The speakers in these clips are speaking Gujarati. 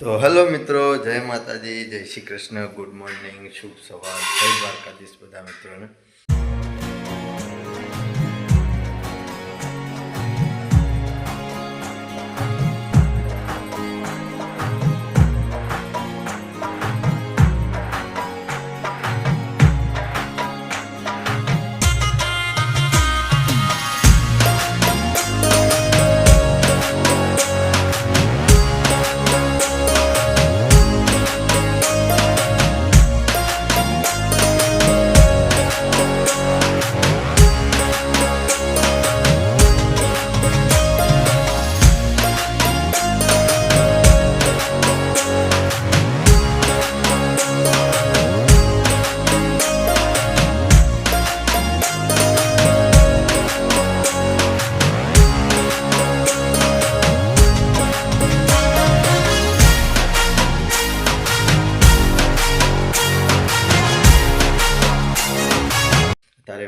તો હેલો મિત્રો, જય માતાજી, જય શ્રી કૃષ્ણ ગુડ મોર્નિંગ શુભ સવાર જય દ્વારકાધીશ બધા મિત્રોને.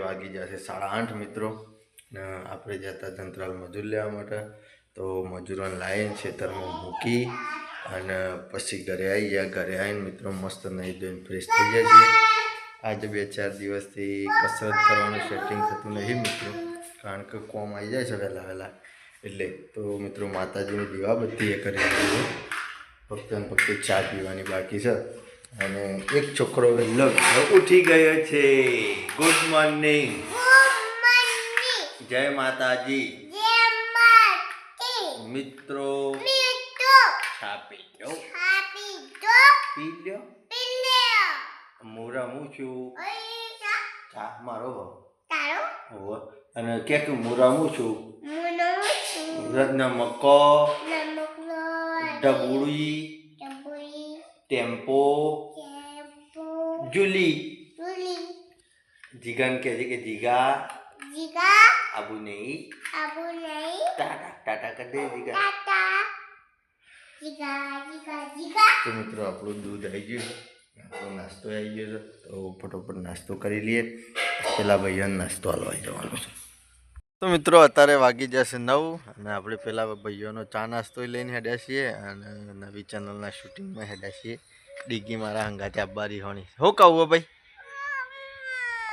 વાગી જશે સાડા આઠ મિત્રો. ને આપણે જતા જંત્રાલ મજૂર લેવા માટે. તો મજૂરોને લાવીને ખેતરમાં મૂકી અને પછી ઘરે આવી ગયા. ઘરે આવીને મિત્રો મસ્ત નહીં ધોઈને ફ્રેશ થઈ જાય છે આજે બે ચાર દિવસથી કસરત કરવાનું સેટિંગ થતું નહીં મિત્રો. કારણ કે કોમ આવી જાય છે વહેલા વહેલા. એટલે તો મિત્રો માતાજીની દીવાબત્તી એ કરી ફક્ત ફક્ત ચા પીવાની બાકી છે. અને એક છોકરો વહેલો ઉઠી ગયો છે. ગુડ મોર્નિંગ જય માતાજી. મિત્રો. છાપી લો. પી લ્યો મોરા હું છું. ચા મારો અને કે કે મોરા હું છું? રત્ન મક્કો ડબુડી. ટેમ્પો જુલી જીગન કહે છે કે જીગા આબુ નહીં ટાટા ટાટા કરી દે જીગા તો મિત્રો આપણું દૂધ આવી ગયું આપણો નાસ્તો આવી ગયો છે તો ફટોફટ નાસ્તો કરી લઈએ પેલા ભાઈઓને નાસ્તો હલવાઈ જવાનો છે તો મિત્રો, અત્યારે વાગી જશે નવ અને આપણે પેલા ભાઈઓનો ચા નાસ્તો લઈને હેડ્યા છીએ અને નવી ચેનલના શૂટિંગમાં હેડ્યા છીએ. ડીગી મારા હંગાતે બારી હોણી. હું કહું ભાઈ?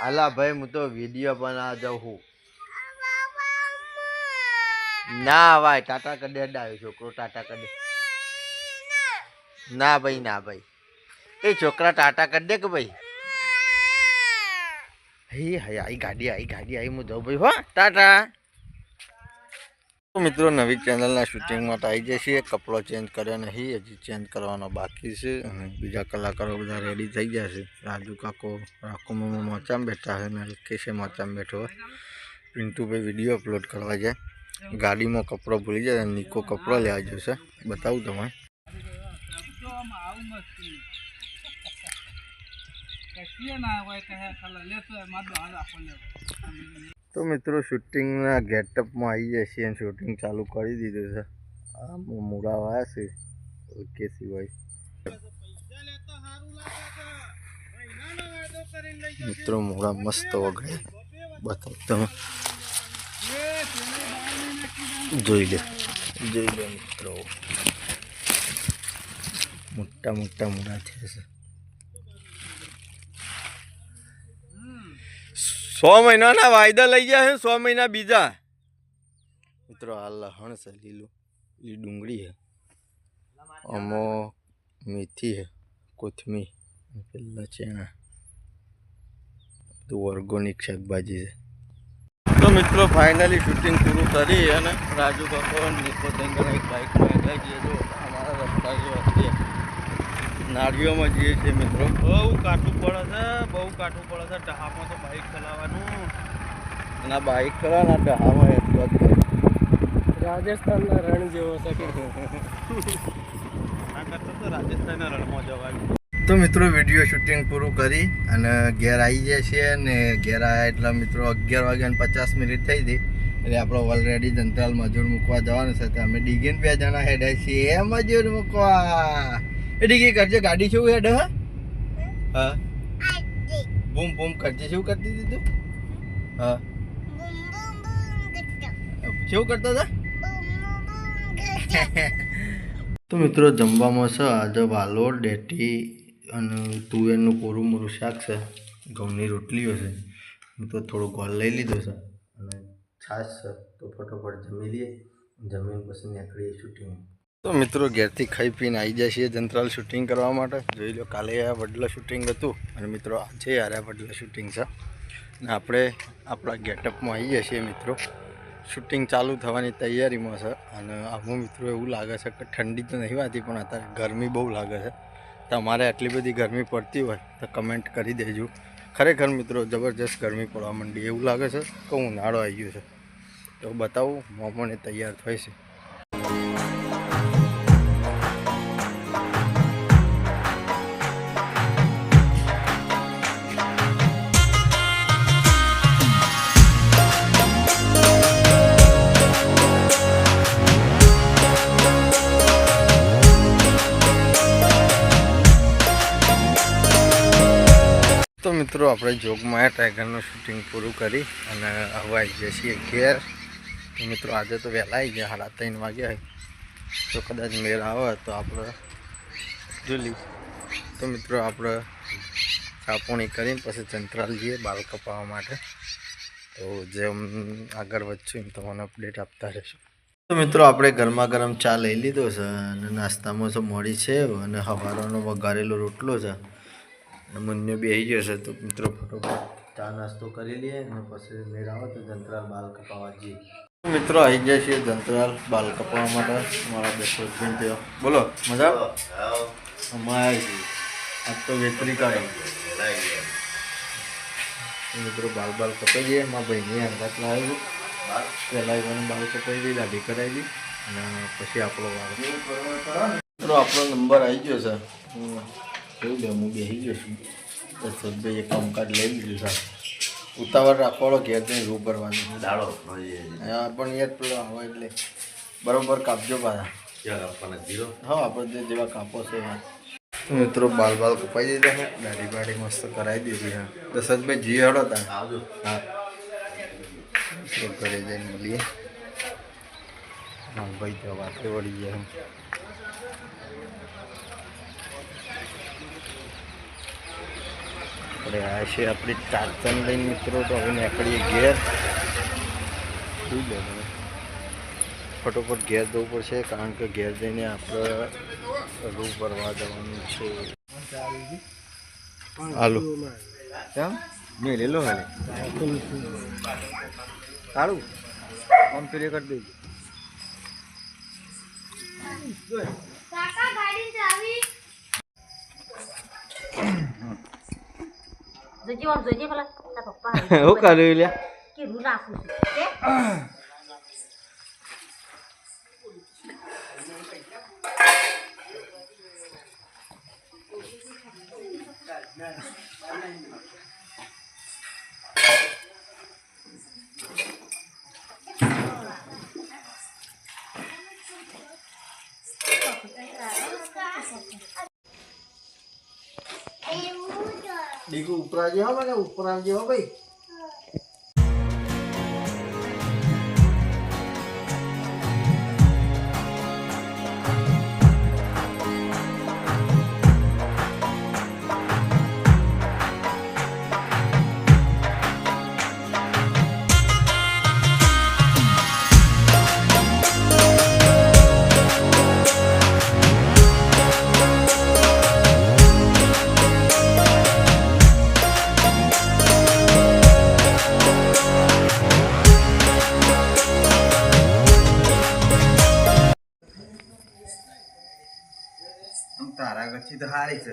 આલા ભાઈ, હું તો વીડિયો બનાવવા જાઉં હું ના ભાઈ, ટાટા કડે અડાવ્યો છોકરો, ટાટા કડે. ના ભાઈ ના ભાઈ. એ છોકરા ટાટા દે કે ભાઈ? હે હે, આઈ ગાડી ગાડી, આઈ હું ભાઈ, હો મિત્રો, નવી ચેનલના શૂટિંગ માટે આવી જશે. કપડો ચેન્જ કર્યો નહીં, હજી ચેન્જ કરવાનો બાકી છે. અને બીજા કલાકારો બધા રેડી થઈ ગયા છે. રાજુ કાકો રાખોમાં મોચામાં બેઠા છે અને કેસે મોચામાં બેઠો. પિન્ટુભાઈ વીડિયો અપલોડ કરવા જાય ગાડીમાં કપડો ભૂલી જાય નીકો કપડો લેવા જશે બતાવું તમે તો મિત્રો શૂટિંગના ગેટઅપમાં આવી જાય છે અને શૂટિંગ ચાલુ કરી દીધું છે. આ મૂળા આવ્યા છે. ઓકે સિવાય. મિત્રો મૂળા મસ્ત વગડે. બતાવો તમે જોઈ લે. જોઈ લે મિત્રો. મોટા મોટા મૂળા છે. સો મહિનાના વાયદા લઈ ગયા છે, સો મહિના બીજા. મિત્રો, આ લહણ લીલું. લીલી ડુંગળી છે. અમો મેથી છે, કોથમીર પેલા ચેણા બધું ઓર્ગોનિક શાકભાજી છે. તો મિત્રો ફાઇનલી શૂટિંગ પૂરું કરી અને રાજુ નિકો દંગલ એક બાઇકમાં ગયા. છીએ જો, અમારા રસ્તા જો છે નાળીઓમાં જઈએ છીએ મિત્રો. બહુ કાઠું પડે છે બહુ કાઠું પડે છે. ડહામાં તો બાઇક ચલાવવાનું. અને બાઇક ચલાવવાના ના ડહામાં એટલો જ રાજસ્થાનના રણ જેવો છે કરતા તો રાજસ્થાનના રણમાં જવાનું. તો મિત્રો વીડિયો શૂટિંગ પૂરું કરી અને ઘેર આવી જાય છે અને ઘેર આવ્યા એટલે મિત્રો અગિયાર વાગ્યાને પચાસ મિનિટ થઈ હતી એટલે આપણે ઓલરેડી દંતાલ મજૂર મૂકવા જવાનું છે. તો અમે ડીગીન બે જણા હેડાય છીએ. એ મજૂર મૂકવા. એ કે કરજે ગાડી શું હેડ હા? હા? બૂમ બૂમ કરજે શું કરતી હતી તું? હા. શું કરતા હતા? તો મિત્રો જમવામાં છે આજે વાલો ડેટી અને તુવેરનું કોરું મોરું શાક છે. ઘઉંની રોટલીઓ છે. તો થોડો ગોળ લઈ લીધો છે. અને છાશ છે. તો ફટોફટ જમી લઈએ. જમીન પછી નીકળીએ શૂટિંગ તો મિત્રો ઘેરથી ખાઈ પીને આવી જાય છીએ જંત્રાલ શૂટિંગ કરવા માટે. જોઈ લો, કાલે આ વડલા શૂટિંગ હતું અને મિત્રો આજે યાર આ વડલા શૂટિંગ છે. અને આપણે આપણા ગેટઅપમાં આવી જઈએ છીએ મિત્રો. શૂટિંગ ચાલુ થવાની તૈયારીમાં છે અને આમાં મિત્રો એવું લાગે છે કે ઠંડી તો નહીં વાતી, પણ અત્યારે ગરમી બહુ લાગે છે. તમારે આટલી બધી ગરમી પડતી હોય તો કમેન્ટ કરી દેજો. ખરેખર મિત્રો જબરજસ્ત ગરમી પડવા માંડી. એવું લાગે છે કે ઉનાળો આવી ગયો છે. તો બતાવું મોમોને તૈયાર થઈ છે. તો મિત્રો, આપણે જોગમાયા ટાઈગરનું શૂટિંગ પૂરું કરી અને હવે આવી જઈએ છીએ ઘેર. તો મિત્રો, આજે તો વહેલા આવી ગયા, સાડા ત્રણ વાગ્યા હોય તો કદાચ મેળ આવે તો આપણે જોઈ તો મિત્રો, આપણે કાપોણી કરીને પછી ચંત્રાલ જઈએ બાલ કપાવવા માટે. તો જેમ આગળ વધશું એમ તમને અપડેટ આપતા રહેશું. તો મિત્રો, આપણે ગરમા ગરમ ચા લઈ લીધો છે અને નાસ્તામાં તો મોડી છે અને હવારોનો વઘારેલો રોટલો છે. મુન્યો બેસી ગયો તો મિત્રો ફટોફટ ચા નાસ્તો કરી લઈએ અને પછી મેળ આવે તો જંતરાલ બાલ કપાવવા જઈએ. મિત્રો, આવી ગયા છે જંતરાલ બાલ કપાવવા માટે. મારા બેસો દિન થયો બોલો, મજા? અમારે આજ તો વેતરી કાઢી. મિત્રો, બાલ બાલ કપાઈ જઈએ. મારા ભાઈની અંગાત લાવ્યો. પહેલાં એને બાલ કપાઈ દઈ દાઢી કરાવી અને પછી આપણો વાળ મિત્રો, આપણો નંબર આવી ગયો છે. હું બે હું બેસી ગયો છું. દશરથભાઈ કામકાજ લઈ લીધું સાહેબ ઉતાવળ રાખવાળો ઘેર જઈને રૂ ભરવાનું દાડો હા પણ જ પેલો આવે એટલે બરોબર કાપજો પાછા. હા આપણે જેવા કાપો છે એવા તો મિત્રો બાલ બાલ કપાઈ દીધા હે દાઢી બાડી મસ્ત કરાવી દીધી હા દશરથભાઈ જી હડો તા. હા. ઘરે જઈને મળીએ. હા ભાઈ તો વાતે વળી ગયા. આપણે આ છે આપણી ટાર્ચન લઈને મિત્રો તો હવે નીકળીએ ઘેર. જોઈ લો તમે ફટોફટ ઘેર જવું પડશે કારણ કે ઘેર જઈને આપણે રૂ ભરવા જવાનું છે. હાલો. કેમ? મેં લેલો હાલે સારું આમ પેલી કરી દેજો. કાકા ગાડી ચાવી જોજે આમ જોજે પેલા તારા પપ્પા શું કર્યું લ્યા કે રૂ નાખું છું કે ઉપરાજ્યો હો મને ઉપરાજ્યો હો ભાઈ.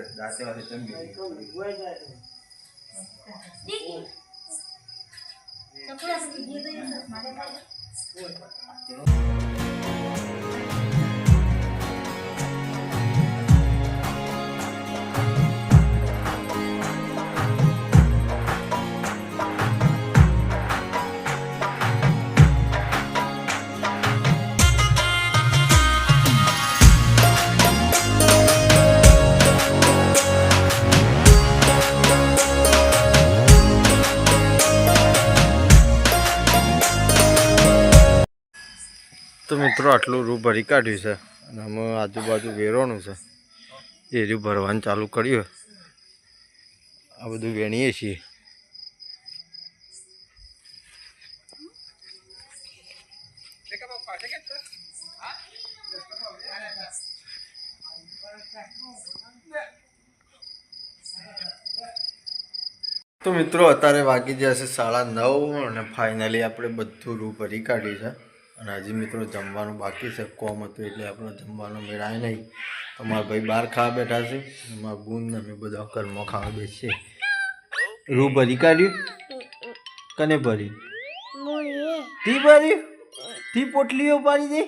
છે દાંતે વાળી ચંગી ચકલા મિત્રો, આટલું રૂ ભરી કાઢ્યું છે. અને અમે આજુબાજુ વેરવાનું છે. એ રૂ ભરવાનું ચાલુ કર્યું. આ બધું વેણીએ છીએ. તો મિત્રો, અત્યારે વાગી જશે સાડા નવ અને ફાઇનલી આપણે બધું રૂ ભરી કાઢ્યું છે. અને હજી મિત્રો જમવાનું બાકી છે કોમ હતું એટલે આપણે જમવાનો મેળાય નહીં. અમારા ભાઈ બહાર ખાવા બેઠા છે અમારા મારા ગુણ અમે બધા ઘરમાં ખાવા બેસીએ. રૂ ભરી કાઢ્યું? કને ભરી? તી ભરી? તી પોટલીઓ પાડી દે?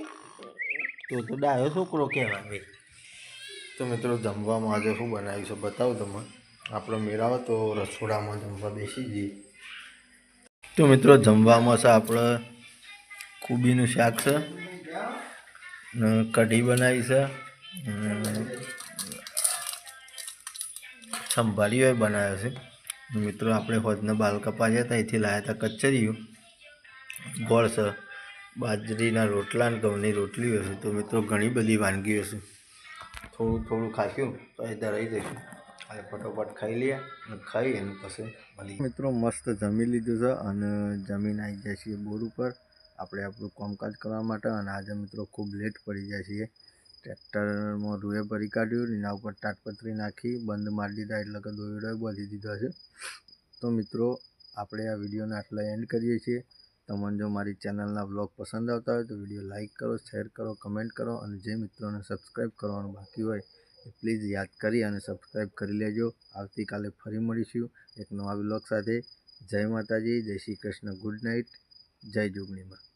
તો તો ડાયો છોકરો કહેવાય ભાઈ. તો મિત્રો જમવામાં આજે શું બનાવ્યું છે બતાવું તમે આપણો મેળાવો તો રસોડામાં જમવા બેસી જઈએ. તો મિત્રો જમવામાં છે આપણે કુબીનું શાક છે. કઢી બનાવી છે. સંભાળીઓ બનાવ્યો છે. મિત્રો, આપણે હોજના બાલ કપા જતા ત્યાંથી લાવ્યા હતા કચરિયું ગોળ છે. બાજરીના રોટલા અને ઘઉંની રોટલીઓ છે. તો મિત્રો, ઘણી બધી વાનગીઓ છે. થોડું થોડું ખાશું તો એ ધરાઈ જઈશું. અને ફટોફટ ખાઈ લઈએ અને ખાઈ અને પછી મળી. મિત્રો, મસ્ત જમી લીધું છે અને જમીન આવી જાય છે બોર ઉપર. આપણે આપણું કામકાજ કરવા માટે અને આજે મિત્રો ખૂબ લેટ પડી જાય છીએ ટ્રેક્ટરમાં રૂએ ભરી કાઢ્યું એના ઉપર તાટપત્રી નાખી, બંધ મારી દીધા એટલે કે દોયડો બાંધી દીધો છે. તો મિત્રો, આપણે આ વિડીયોને આટલા એન્ડ કરીએ છીએ. તમને જો મારી ચેનલના બ્લોગ પસંદ આવતા હોય તો વીડિયો લાઇક કરો શેર કરો કમેન્ટ કરો અને જે મિત્રોને સબસ્ક્રાઈબ કરવાનું બાકી હોય એ પ્લીઝ યાદ કરી અને સબસ્ક્રાઈબ કરી લેજો. આવતીકાલે ફરી મળીશું એક નવા બ્લોગ સાથે. જય માતાજી, જય શ્રી કૃષ્ણ ગુડ નાઇટ જય જોગણીમાં.